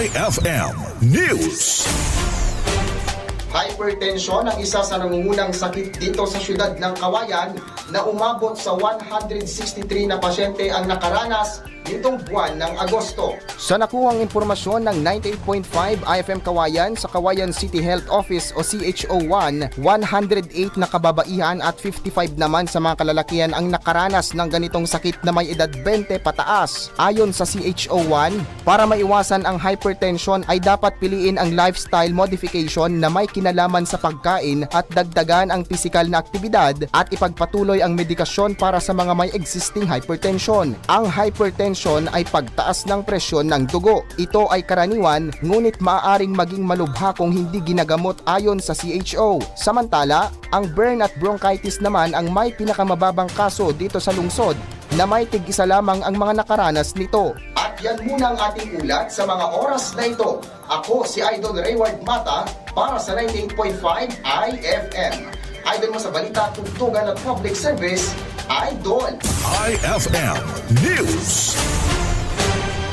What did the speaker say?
IFM News. Hypertension ang isa sa nangungunang sakit dito sa syudad ng Kawayan na umabot sa 163 na pasyente ang nakaranas nitong buwan ng Agosto. Sa nakuhang impormasyon ng 98.5 IFM Kawayan sa Kawayan City Health Office o CHO1, 108 na kababaihan at 55 naman sa mga kalalakihan ang nakaranas ng ganitong sakit na may edad 20 pataas. Ayon sa CHO1, para maiwasan ang hypertension ay dapat piliin ang lifestyle modification na may kinalaman sa pagkain at dagdagan ang pisikal na aktibidad at ipagpatuloy ang medikasyon para sa mga may existing hypertension. Ang hypertension ay pagtaas ng presyon ng dugo. Ito ay karaniwan ngunit maaaring maging malubha kung hindi ginagamot ayon sa CHO. Samantala, ang burn at bronchitis naman ang may pinakamababang kaso dito sa lungsod na may tig-isa lamang ang mga nakaranas nito. At yan muna ang ating ulat sa mga oras na ito. Ako si Idol Rayward Mata para sa 98.5 IFM. Idol mo sa balita, tugtugan at public service, Idol! IFM News.